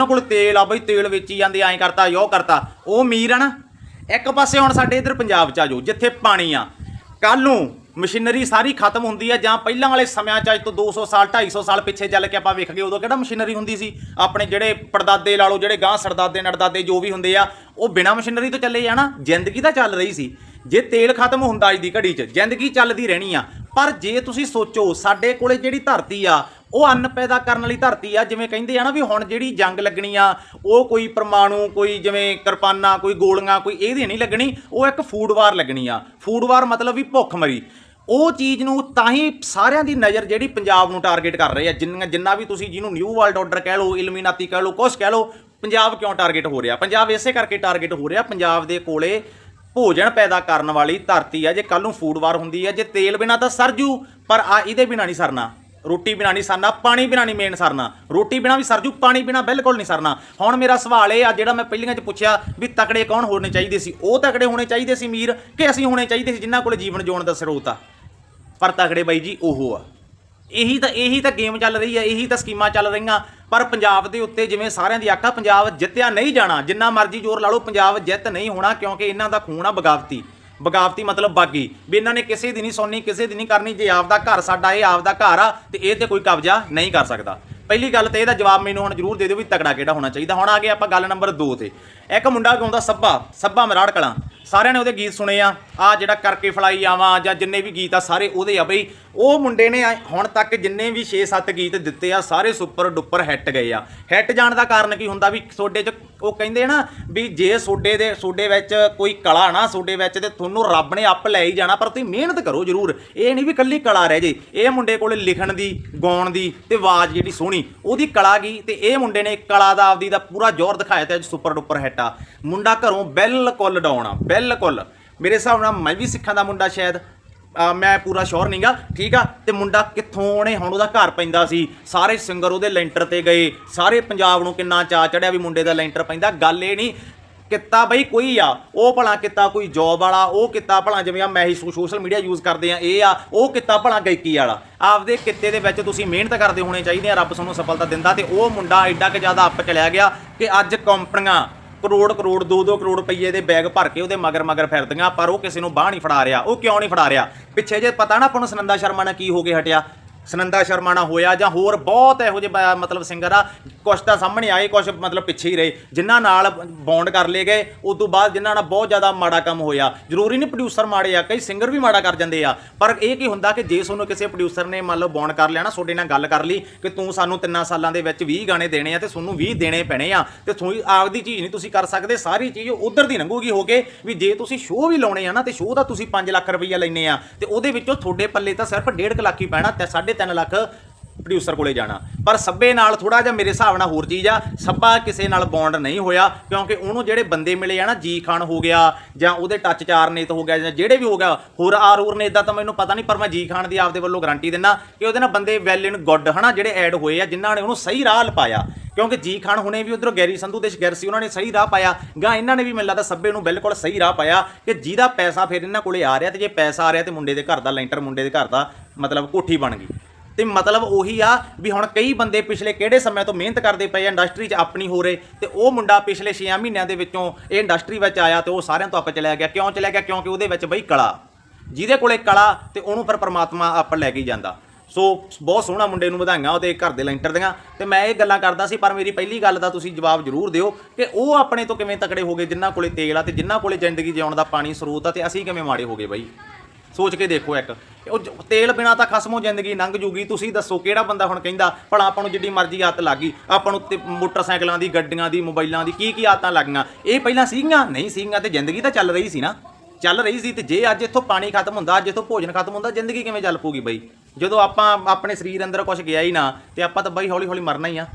ਉਹਨਾਂ ਕੋਲ ਤੇਲ ਆ ਬਈ, ਤੇਲ ਵੇਚੀ ਜਾਂਦੇ, ਐਂ ਕਰਤਾ, ਯੋ ਕਰਤਾ। ਉਹ ਅਮੀਰ ਆ ਨਾ, ਇੱਕ ਪਾਸੇ ਹੁਣ ਸਾਡੇ ਇਧਰ ਪੰਜਾਬ ਚ ਆ ਜਾਓ, ਜਿੱਥੇ ਪਾਣੀ ਆ। ਕੱਲ ਨੂੰ ਮਸ਼ੀਨਰੀ ਸਾਰੀ ਖਤਮ ਹੁੰਦੀ ਆ, ਜਾਂ ਪਹਿਲਾਂ ਵਾਲੇ ਸਮਿਆਂ ਚ ਅੱਜ ਤੋਂ 200 ਸਾਲ 250 ਸਾਲ ਪਿੱਛੇ ਚੱਲ ਕੇ ਆਪਾਂ ਵੇਖ ਗਏ, ਉਦੋਂ ਕਿਹੜਾ ਮਸ਼ੀਨਰੀ ਹੁੰਦੀ ਸੀ? ਆਪਣੇ ਜਿਹੜੇ ਪੜਦਾਦੇ ਲਾ ਲਓ, ਜਿਹੜੇ ਗਾਂ ਸਰਦਾਦੇ ਨੜਦਾਦੇ ਜੋ ਵੀ ਹੁੰਦੇ ਆ, ਉਹ ਬਿਨਾ ਮਸ਼ੀਨਰੀ ਤੋਂ ਚੱਲੇ ਜਾਣਾ ਜ਼ਿੰਦਗੀ ਤਾਂ ਚੱਲ ਰਹੀ ਸੀ। ਜੇ ਤੇਲ ਖਤਮ ਹੁੰਦਾ ਅੱਜ ਦੀ ਘੜੀ 'ਚ, ਜ਼ਿੰਦਗੀ ਚੱਲਦੀ ਰਹਿਣੀ ਆ। ਪਰ ਜੇ ਤੁਸੀਂ ਸੋਚੋ, ਸਾਡੇ ਕੋਲੇ ਜਿਹੜੀ ਧਰਤੀ ਆ ਉਹ ਅੰਨ ਪੈਦਾ ਕਰਨ ਵਾਲੀ ਧਰਤੀ ਆ, ਜਿਵੇਂ ਕਹਿੰਦੇ ਆ ਨਾ ਵੀ ਹੁਣ ਜਿਹੜੀ ਜੰਗ ਲੱਗਣੀ ਆ, ਉਹ ਕੋਈ ਪਰਮਾਣੂ, ਕੋਈ ਜਿਵੇਂ ਕਿਰਪਾਨਾਂ, ਕੋਈ ਗੋਲੀਆਂ, ਕੋਈ ਇਹਦੀ ਨਹੀਂ ਲੱਗਣੀ, ਉਹ ਇੱਕ ਫੂਡ ਵਾਰ ਲੱਗਣੀ ਆ। ਫੂਡ ਵਾਰ ਮਤਲਬ ਵੀ ਭੁੱਖ ਮਰੀ ਉਹ ਚੀਜ਼ ਨੂੰ ਤਾਂ ਹੀ ਸਾਰਿਆਂ ਦੀ ਨਜ਼ਰ ਜਿਹੜੀ ਪੰਜਾਬ ਨੂੰ ਟਾਰਗੇਟ ਕਰ ਰਹੇ ਆ ਜਿੰਨਾ ਜਿੰਨਾ ਵੀ ਤੁਸੀਂ ਜਿਹਨੂੰ ਨਿਊ ਵਰਲਡ ਆਰਡਰ ਕਹਿ ਲਓ, ਇਲਮੀਨਾਤੀ ਕਹਿ ਲਓ, ਕੁਛ ਕਹਿ ਲਓ, ਪੰਜਾਬ ਕਿਉਂ ਟਾਰਗੇਟ ਹੋ ਰਿਹਾ? ਪੰਜਾਬ ਇਸੇ ਕਰਕੇ ਟਾਰਗੇਟ ਹੋ ਰਿਹਾ, ਪੰਜਾਬ ਦੇ ਕੋਲੇ ਭੋਜਨ ਪੈਦਾ ਕਰਨ ਵਾਲੀ ਧਰਤੀ ਆ, ਜੇ ਕੱਲ ਨੂੰ ਫੂਡ ਵਾਰ ਹੁੰਦੀ ਆ, ਜੇ ਤੇਲ ਬਿਨਾ ਤਾਂ ਸਰਜੂ ਪਰ ਆ ਇਹਦੇ ਬਿਨਾ ਨਹੀਂ ਸਰਨਾ। ਰੋਟੀ ਬਿਨਾ ਨਹੀਂ ਸਰਨਾ, ਪਾਣੀ ਬਿਨਾ ਨਹੀਂ ਮੇਨ ਸਰਨਾ। ਰੋਟੀ ਬਿਨਾ ਵੀ ਸਰਜੂ, ਪਾਣੀ ਬਿਨਾ ਬਿਲਕੁਲ ਨਹੀਂ ਸਰਨਾ। ਹੁਣ ਮੇਰਾ ਸਵਾਲ ਇਹ ਆ, ਜਿਹੜਾ ਮੈਂ ਪਹਿਲੀਆਂ 'ਚ ਪੁੱਛਿਆ ਵੀ ਤਕੜੇ ਕੌਣ ਹੋਣੇ ਚਾਹੀਦੇ ਸੀ? ਉਹ ਤਕੜੇ ਹੋਣੇ ਚਾਹੀਦੇ ਸੀ ਮੀਰ ਕਿ ਅਸੀਂ ਹੋਣੇ ਚਾਹੀਦੇ ਸੀ ਜਿਨ੍ਹਾਂ ਕੋਲ ਜੀਵਨ ਜਿਉਣ ਦਾ ਸਰੋਤ ਆ? ਪਰ ਤਕੜੇ ਬਾਈ ਜੀ, ਉਹ ਆ। ਇਹੀ ਤਾਂ ਇਹੀ ਤਾਂ ਗੇਮ ਚੱਲ ਰਹੀ ਹੈ ਇਹੀ ਤਾਂ ਸਕੀਮਾਂ ਚੱਲ ਰਹੀਆਂ। ਪਰ ਪੰਜਾਬ ਦੇ ਉੱਤੇ ਜਿਵੇਂ ਸਾਰਿਆਂ ਦੀ ਆਖਾ, ਪੰਜਾਬ ਜਿੱਤਿਆ ਨਹੀਂ ਜਾਣਾ, ਜਿੰਨਾ ਮਰਜ਼ੀ ਜ਼ੋਰ ਲਾ ਲਓ, ਪੰਜਾਬ ਜਿੱਤ ਨਹੀਂ ਹੋਣਾ ਕਿਉਂਕਿ ਇਹਨਾਂ ਦਾ ਖੂਨ ਆ ਬਗਾਵਤੀ। ਬਗਾਵਤੀ ਮਤਲਬ ਬਾਗੀ। ਵੀ ਇਹਨਾਂ ਨੇ ਕਿਸੇ ਦੀ ਨਹੀਂ ਸੁਣਨੀ, ਕਿਸੇ ਦੀ ਨਹੀਂ ਕਰਨੀ, ਜੇ ਆਪਦਾ ਘਰ ਸਾਡਾ ਇਹ, ਆਪਦਾ ਘਰ ਆ, ਤੇ ਇਹ ਤੇ ਕੋਈ ਕਬਜ਼ਾ ਨਹੀਂ ਕਰ ਸਕਦਾ। ਪਹਿਲੀ ਗੱਲ ਤੇ ਇਹਦਾ ਜਵਾਬ ਮੈਨੂੰ ਹੁਣ ਜ਼ਰੂਰ ਦੇ ਦਿਓ ਵੀ ਤਕੜਾ ਕਿਹੜਾ ਹੋਣਾ ਚਾਹੀਦਾ। ਹੁਣ ਆ ਗਏ ਆਪਾਂ ਗੱਲ ਨੰਬਰ 2 ਤੇ। ਇੱਕ ਮੁੰਡਾ ਗਾਉਂਦਾ ਸੱਬਾ ਸੱਬਾ ਮਰਾੜ ਕਲਾਂ। ਸਾਰਿਆਂ ਨੇ ਉਹਦੇ ਗੀਤ ਸੁਣੇ ਆ। ਆ ਜਿਹੜਾ ਕਰਕੇ ਫਲਾਈ ਆਵਾਂ ਜਾਂ ਜਿੰਨੇ ਵੀ ਗੀਤ ਆ, ਸਾਰੇ ਉਹਦੇ ਆ ਬਈ। ਉਹ ਮੁੰਡੇ ਨੇ ਹੁਣ ਤੱਕ ਜਿੰਨੇ ਵੀ 6-7 ਗੀਤ ਦਿੱਤੇ ਆ, ਸਾਰੇ ਸੁਪਰ ਡੁਪਰ ਹਿੱਟ ਗਏ ਆ। ਹਿੱਟ ਜਾਣ ਦਾ ਕਾਰਨ ਕੀ ਹੁੰਦਾ ਵੀ ਸੋਡੇ 'ਚ ਉਹ ਕਹਿੰਦੇ ਨਾ ਵੀ ਜੇ ਸੋਡੇ ਦੇ, ਸੋਡੇ ਵਿੱਚ ਕੋਈ ਕਲਾ ਨਾ, ਸੋਡੇ ਵਿੱਚ ਤੇ ਤੁਹਾਨੂੰ ਰੱਬ ਨੇ ਆਪ ਲੈ ਹੀ ਜਾਣਾ, ਪਰ ਤੁਸੀਂ ਮਿਹਨਤ ਕਰੋ ਜ਼ਰੂਰ। ਇਹ ਨਹੀਂ ਵੀ ਕੱਲੀ ਕਲਾ ਰਹਿ ਜੇ। ਇਹ ਮੁੰਡੇ ਕੋਲੇ ਲਿਖਣ ਦੀ, ਗਾਉਣ ਦੀ ਤੇ ਆਵਾਜ਼ ਜਿਹੜੀ ਸੋਹਣੀ, ਉਹਦੀ ਕਲਾ ਗਈ ਤੇ ਇਹ ਮੁੰਡੇ ਨੇ ਕਲਾ ਦਾ ਆਪਦੀ ਦਾ ਪੂਰਾ ਜ਼ੋਰ ਦਿਖਾਇਆ ਤੇ ਅੱਜ ਸੁਪਰ ਡੁਪਰ ਹਿੱਟ ਆ। ਮੁੰਡਾ ਘਰੋਂ ਬਿਲਕੁਲ ਡਾਉਣ ਬਿਲਕੁਲ। ਮੇਰੇ ਹਿਸਾਬ ਨਾਲ ਮੈਂ ਵੀ ਸਿੱਖਾਂ ਦਾ ਮੁੰਡਾ ਸ਼ਾਇਦ। ਮੈਂ ਪੂਰਾ ਸ਼ੋਰ ਨਹੀਂਗਾ ਠੀਕ ਆ? ਤੇ ਮੁੰਡਾ ਕਿੱਥੋਂ ਉਹਨੇ, ਹੁਣ ਉਹਦਾ ਘਰ ਪੈਂਦਾ ਸੀ। ਸਾਰੇ ਸਿੰਗਰ ਉਹਦੇ ਲੈਂਟਰ ਤੇ ਗਏ। ਸਾਰੇ ਪੰਜਾਬ ਨੂੰ ਕਿੰਨਾ ਚਾ ਚੜਿਆ ਵੀ ਮੁੰਡੇ ਦਾ ਲੈਂਟਰ ਪੈਂਦਾ। ਗੱਲ ਇਹ ਨਹੀਂ ਕਿੱਤਾ ਬਈ ਕੋਈ ਆ, ਉਹ ਭਲਾ ਕਿੱਤਾ ਕੋਈ ਜੌਬ ਵਾਲਾ, ਉਹ ਕਿੱਤਾ ਭਲਾ ਜਿਵੇਂ ਆ ਮੈਂ ਹੀ ਸੋਸ਼ਲ ਮੀਡੀਆ ਯੂਜ਼ ਕਰਦੇ ਆ, ਇਹ ਆ, ਉਹ ਕਿੱਤਾ ਭਲਾ ਗਾਇਕੀ ਵਾਲਾ। ਆਪਦੇ ਕਿੱਤੇ ਦੇ ਵਿੱਚ ਤੁਸੀਂ ਮਿਹਨਤ ਕਰਦੇ ਹੋਣੇ ਚਾਹੀਦੇ ਆ, ਰੱਬ ਤੁਹਾਨੂੰ ਸਫਲਤਾ ਦਿੰਦਾ ਤੇ ਉਹ ਮੁੰਡਾ ਐਡਾ ਕਿ ਜ਼ਿਆਦਾ ਅੱਪ ਚਲਿਆ ਗਿਆ ਕਿ ਅੱਜ ਕੰਪਨੀਆਂ ਕਰੋੜ ਕਰੋੜ 2-2 ਕਰੋੜ ਰੁਪਏ ਦੇ ਬੈਗ ਭਰ ਕੇ ਉਹਦੇ ਮਗਰ ਮਗਰ ਫਿਰਦੀਆਂ, ਪਰ ਉਹ ਕਿਸੇ ਨੂੰ ਬਾਹ ਨਹੀਂ ਫੜਾ ਰਿਹਾ, ਉਹ ਕਿਉਂ ਨਹੀਂ ਫੜਾ ਰਿਹਾ? ਪਿੱਛੇ ਜੇ ਪਤਾ ਨਾ ਆਪਾਂ ਨੂੰ ਸੁਨੰਦਾ ਸ਼ਰਮਾ ਨਾਲ ਕੀ ਹੋ ਕੇ ਹਟਿਆ? ਸੁਨੰਦਾ ਸ਼ਰਮਾ ਨਾਲ ਹੋਇਆ ਜਾਂ ਹੋਰ ਬਹੁਤ ਇਹੋ ਜਿਹੇ ਮਤਲਬ ਸਿੰਗਰ ਆ ਕੁਛ ਤਾਂ ਸਾਹਮਣੇ ਆਏ, ਕੁਛ ਮਤਲਬ ਪਿੱਛੇ ਹੀ ਰਹੇ। ਜਿਨ੍ਹਾਂ ਨਾਲ ਬੌਂਡ ਕਰ ਲਏ ਗਏ, ਉਸ ਤੋਂ ਬਾਅਦ ਜਿਨ੍ਹਾਂ ਨਾਲ ਬਹੁਤ ਜ਼ਿਆਦਾ ਮਾੜਾ ਕੰਮ ਹੋਇਆ। ਜ਼ਰੂਰੀ ਨਹੀਂ ਪ੍ਰੋਡਿਊਸਰ ਮਾੜੇ ਆ, ਕਈ ਸਿੰਗਰ ਵੀ ਮਾੜਾ ਕਰ ਜਾਂਦੇ ਆ। ਪਰ ਇਹ ਕੀ ਹੁੰਦਾ ਕਿ ਜੇ ਤੁਹਾਨੂੰ ਕਿਸੇ ਪ੍ਰੋਡਿਊਸਰ ਨੇ ਮੰਨ ਲਓ ਬੌਂਡ ਕਰ ਲਿਆ ਨਾ, ਤੁਹਾਡੇ ਨਾਲ ਗੱਲ ਕਰ ਲਈ ਕਿ ਤੂੰ ਸਾਨੂੰ ਤਿੰਨਾਂ ਸਾਲਾਂ ਦੇ ਵਿੱਚ 20 ਗਾਣੇ ਦੇਣੇ ਆ ਤੇ ਤੁਹਾਨੂੰ 20 ਦੇਣੇ ਪੈਣੇ ਆ, ਤੇ ਤੁਸੀਂ ਆਪਦੀ ਚੀਜ਼ ਨਹੀਂ ਤੁਸੀਂ ਕਰ ਸਕਦੇ, ਸਾਰੀ ਚੀਜ਼ ਉਧਰ ਦੀ ਲੰਘੂਗੀ ਹੋ ਕੇ, ਵੀ ਜੇ ਤੁਸੀਂ ਸ਼ੋਅ ਵੀ ਲਾਉਣੇ ਆ ਨਾ, ਤੇ ਸ਼ੋਅ ਦਾ ਤੁਸੀਂ 5 ਲੱਖ ਰੁਪਈਆ ਲੈਨੇ ਆ, ਤੇ ਉਹਦੇ ਵਿੱਚੋਂ ਤੁਹਾਡੇ ਪੱਲੇ ਤਾਂ ਸਿਰਫ 1.5 ਲੱਖ ਹੀ ਪੈਣਾ, ਤੇ 3.5 ਲੱਖ ਪ੍ਰੋਡਿਊਸਰ ਕੋਲੇ ਜਾਣਾ। ਪਰ ਸੱਬੇ ਨਾਲ ਥੋੜਾ ਜਿਹਾ ਮੇਰੇ ਹਿਸਾਬ ਨਾਲ ਹੋਰ ਚੀਜ਼ ਆ, ਸੱਬਾ ਕਿਸੇ ਨਾਲ ਬੌਂਡ ਨਹੀਂ ਹੋਇਆ, ਕਿਉਂਕਿ ਉਹਨੂੰ ਜਿਹੜੇ ਬੰਦੇ ਮਿਲੇ ਆ ਨਾ, ਜੀ ਖਾਨ ਹੋ ਗਿਆ, ਜਾਂ ਉਹਦੇ ਟੱਚ ਚਾਰ ਨੇਤ ਹੋ ਗਿਆ, ਜਾਂ ਜਿਹੜੇ ਵੀ ਹੋ ਗਿਆ, ਹੋਰ ਆਰ ਹੋਰ ਨੇ ਇਦਾਂ ਤਾਂ ਮੈਨੂੰ ਪਤਾ ਨਹੀਂ, ਪਰ ਮੈਂ ਜੀ ਖਾਨ ਦੀ ਆਪਦੇ ਵੱਲੋਂ ਗਾਰੰਟੀ ਦਿੰਦਾ ਕਿ ਉਹਦੇ ਨਾਲ ਬੰਦੇ ਵੈਲ ਇਨ ਗੁੱਡ ਹਨਾ, ਜਿਹੜੇ ਐਡ ਹੋਏ ਆ, ਜਿਨ੍ਹਾਂ ਨੇ ਉਹਨੂੰ ਸਹੀ ਰਾਹ ਲਪਾਇਆ। ਕਿਉਂਕਿ ਜੀ ਖਾਨ ਹੁਣੇ ਵੀ ਉਧਰੋਂ ਗੈਰੀ ਸੰਧੂ ਦੇ ਸ਼ਗਰ ਸੀ, ਉਹਨਾਂ ਨੇ ਸਹੀ ਰਾਹ ਪਾਇਆ ਗਾ ਇਹਨਾਂ ਨੇ ਵੀ ਮੈਨੂੰ ਲੱਗਦਾ ਸੱਬੇ ਨੂੰ ਬਿਲਕੁਲ ਸਹੀ ਰਾਹ ਪਾਇਆ, ਕਿ ਜਿਹਦਾ ਪੈਸਾ ਫਿਰ ਇਹਨਾਂ ਕੋਲੇ ਆ ਰਿਹਾ, ਤੇ ਜੇ ਪੈਸਾ ਆ ਰਿਹਾ ਤੇ ਮੁੰਡੇ ਦੇ ਘਰ ਦਾ ਲੈਂਟਰ ਮੁੰਡੇ ਦੇ ਘਰ ਦਾ ਮਤਲਬ ਕੋਠੀ ਬਣ ਗਈ। ਤੇ ਮਤਲਬ ਉਹੀ ਆ ਵੀ ਹੁਣ ਕਈ ਬੰਦੇ ਪਿਛਲੇ ਕਿਹੜੇ ਸਮੇਂ ਤੋਂ ਮਿਹਨਤ ਕਰਦੇ ਪਏ ਆ, ਇੰਡਸਟਰੀ 'ਚ ਆਪਣੀ ਹੋ ਰਹੇ ਤੇ ਉਹ ਮੁੰਡਾ ਪਿਛਲੇ 6 ਮਹੀਨਿਆਂ ਦੇ ਵਿੱਚੋਂ ਇਹ ਇੰਡਸਟਰੀ ਵਿੱਚ ਆਇਆ ਤੇ ਉਹ ਸਾਰਿਆਂ ਤੋਂ ਅੱਪ ਚਲਿਆ ਗਿਆ। ਕਿਉਂ ਚਲਿਆ ਗਿਆ? ਕਿਉਂਕਿ ਉਹਦੇ ਵਿੱਚ ਬਈ ਕਲਾ। ਜਿਹਦੇ ਕੋਲੇ ਕਲਾ ਤੇ ਉਹਨੂੰ ਫਿਰ ਪ੍ਰਮਾਤਮਾ ਆਪ ਲੈ ਕੇ ਜਾਂਦਾ। ਸੋ ਬਹੁਤ ਸੋਹਣਾ ਮੁੰਡੇ ਨੂੰ ਵਧਾਈਆਂ ਉਹਦੇ ਘਰ ਦੇ ਲੈਂਟਰ ਦੀਆਂ। ਤੇ ਮੈਂ ਇਹ ਗੱਲਾਂ ਕਰਦਾ ਸੀ, ਪਰ ਮੇਰੀ ਪਹਿਲੀ ਗੱਲ ਦਾ ਤੁਸੀਂ ਜਵਾਬ ਜ਼ਰੂਰ ਦਿਓ ਕਿ ਉਹ ਆਪਣੇ ਤੋਂ ਕਿਵੇਂ ਤਕੜੇ ਹੋ ਗਏ, ਜਿਨ੍ਹਾਂ ਕੋਲੇ ਤੇਲ ਆ ਤੇ ਜਿਨ੍ਹਾਂ ਕੋਲੇ ਜ਼ਿੰਦਗੀ ਜਿਉਣ ਦਾ ਪਾਣੀ ਸਰੋਤ ਆ ਤੇ ਅਸੀਂ ਕਿਵੇਂ ਮਾੜੇ ਹੋ ਗਏ ਬਾਈ? ਸੋਚ ਕੇ ਦੇਖੋ ਇੱਕ। ਉਹ ਜ- ਤੇਲ ਬਿਨਾ ਤਾਂ ਖਸਮੋ ਜ਼ਿੰਦਗੀ ਲੰਘ ਜੂਗੀ। ਤੁਸੀਂ ਦੱਸੋ ਕਿਹੜਾ ਬੰਦਾ ਹੁਣ ਕਹਿੰਦਾ, ਭਲਾ ਆਪਾਂ ਨੂੰ ਜਿੱਡੀ ਮਰਜ਼ੀ ਆਦਤ ਲੱਗ ਗਈ, ਆਪਾਂ ਨੂੰ ਤੇ ਮੋਟਰਸਾਈਕਲਾਂ ਦੀ, ਗੱਡੀਆਂ ਦੀ, ਮੋਬਾਈਲਾਂ ਦੀ ਕੀ ਕੀ ਆਦਤਾਂ ਲੱਗੀਆਂ ਇਹ ਪਹਿਲਾਂ ਸੀਗੀਆਂ? ਨਹੀਂ ਸੀਗੀਆਂ ਤੇ ਜ਼ਿੰਦਗੀ ਤਾਂ ਚੱਲ ਰਹੀ ਸੀ ਨਾ। ਚੱਲ ਰਹੀ ਸੀ ਤੇ ਜੇ ਅੱਜ ਇੱਥੋਂ ਪਾਣੀ ਖਤਮ ਹੁੰਦਾ, ਅੱਜ ਇੱਥੋਂ ਭੋਜਨ ਖਤਮ ਹੁੰਦਾ, ਜ਼ਿੰਦਗੀ ਕਿਵੇਂ ਚੱਲ ਪੂਗੀ ਬਈ? ਜਦੋਂ ਆਪਾਂ ਆਪਣੇ ਸਰੀਰ ਅੰਦਰ ਕੁਝ ਗਿਆ ਹੀ ਨਾ, ਤੇ ਆਪਾਂ ਤਾਂ ਬਈ ਹੌਲੀ ਹੌਲੀ ਮਰਨਾ ਹੀ ਆ।